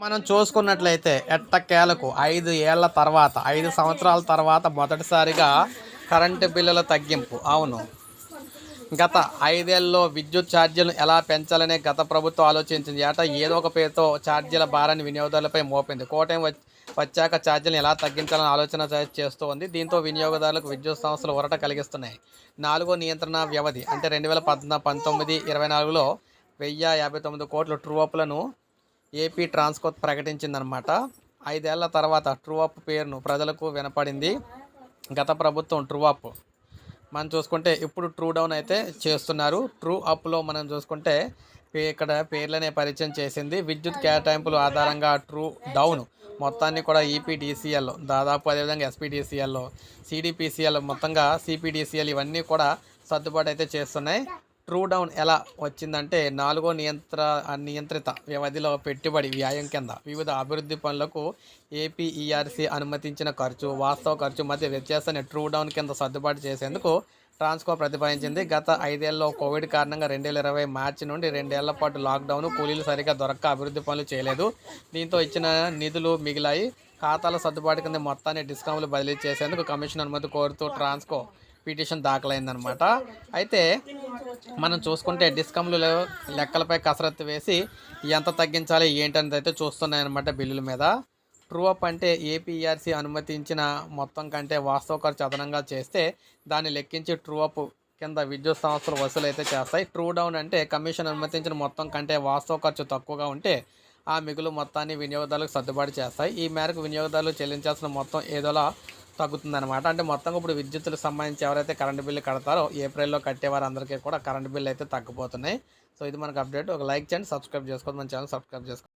మనం చూసుకున్నట్లయితే ఎట్టకేలకు ఐదు ఏళ్ళ తర్వాత ఐదు సంవత్సరాల తర్వాత మొదటిసారిగా కరెంటు బిల్లుల తగ్గింపు. అవును. గత ఐదేళ్ళలో విద్యుత్ ఛార్జీలను ఎలా పెంచాలనే గత ప్రభుత్వం ఆలోచించింది. ఏట ఏదో ఒక పేరుతో ఛార్జీల భారాన్ని వినియోగదారులపై మోపింది. కోటం వచ్చాక ఛార్జీలను ఎలా తగ్గించాలని ఆలోచన చేస్తూ ఉంది దీంతో వినియోగదారులకు విద్యుత్ సంస్థలు ఊరట కలిగిస్తున్నాయి. నాలుగో నియంత్రణ వ్యవధి అంటే రెండు వేల పంతొమ్మిది ఇరవై నాలుగులో వెయ్యి యాభై తొమ్మిది కోట్ల ట్రూఅప్లను ఏపీ ట్రాన్స్కో ప్రకటించిందనమాట ఐదేళ్ళ తర్వాత ట్రూఅప్ పేరును ప్రజలకు వినపడింది. గత ప్రభుత్వం ట్రూఅప్. మనం చూసుకుంటే ఇప్పుడు ట్రూ డౌన్ అయితే చేస్తున్నారు. ట్రూ అప్లో మనం చూసుకుంటే ఇక్కడ పేర్లనే పరిచయం చేసింది. విద్యుత్ కేటాయింపుల ఆధారంగా ట్రూ డౌన్ మొత్తాన్ని కూడా ఈపీడీసీఎల్ దాదాపు అదేవిధంగా ఎస్పీడీసీఎల్లో సిడిపిసిఎల్ మొత్తంగా సిపిడిసిఎల్ ఇవన్నీ కూడా సర్దుబాటు అయితే చేస్తున్నాయి. ట్రూ డౌన్ ఎలా వచ్చిందంటే నాలుగో నియంత్ర నియంత్రిత వ్యవధిలో పెట్టుబడి వ్యాయం కింద వివిధ అభివృద్ధి పనులకు ఏపీఈఆర్సీ అనుమతించిన ఖర్చు వాస్తవ ఖర్చు మధ్య వ్యత్యాసాన్ని ట్రూ డౌన్ కింద సర్దుబాటు చేసేందుకు ట్రాన్స్కో ప్రతిపాదించింది. గత ఐదేళ్ళలో కోవిడ్ కారణంగా రెండు వేల ఇరవై మార్చి నుండి రెండేళ్ళ పాటు లాక్డౌన్ కూలీలు సరిగా దొరక్క అభివృద్ధి పనులు చేయలేదు. దీంతో ఇచ్చిన నిధులు మిగిలాయి. ఖాతాల సర్దుబాటు కింద మొత్తాన్ని డిస్కౌంట్లు బదిలీ చేసేందుకు కమిషన్ అనుమతి కోరుతూ ట్రాన్స్కో పిటిషన్ దాఖలైందనమాట. అయితే మనం చూసుకుంటే డిస్కమ్లు లెక్కలపై కసరత్తు వేసి ఎంత తగ్గించాలి ఏంటనేది అయితే చూస్తున్నాయన్నమాట బిల్లుల మీద. ట్రూ అప్ అంటే ఏపీఆర్సీ అనుమతించిన మొత్తం కంటే వాస్తవ ఖర్చు అదనంగా చేస్తే దాన్ని లెక్కించి ట్రూ అప్ కింద విద్యుత్ సంస్థలు వసూలు అయితే చేస్తాయి. ట్రూ డౌన్ అంటే కమిషన్ అనుమతించిన మొత్తం కంటే వాస్తవ ఖర్చు తక్కువగా ఉంటే ఆ మిగులు మొత్తాన్ని వినియోగదారులకు సర్దుబాటు చేస్తాయి. ఈ మేరకు వినియోగదారులు చెల్లించాల్సిన మొత్తం ఏదోలా తగ్గుతుందన్నమాట. అంటే మొత్తంగా ఇప్పుడు విద్యుత్తులకు సంబంధించి ఎవరైతే కరెంటు బిల్లు కడతారో ఏప్రిల్లో కట్టేవారందరికీ కూడా కరెంటు బిల్లు అయితే తగ్గిపోతున్నాయి. సో ఇది మనకు అప్డేట్. ఒక లైక్ చేయండి సబ్స్క్రైబ్ చేసుకోండి మన ఛానల్ సబ్స్క్రైబ్ చేసుకోండి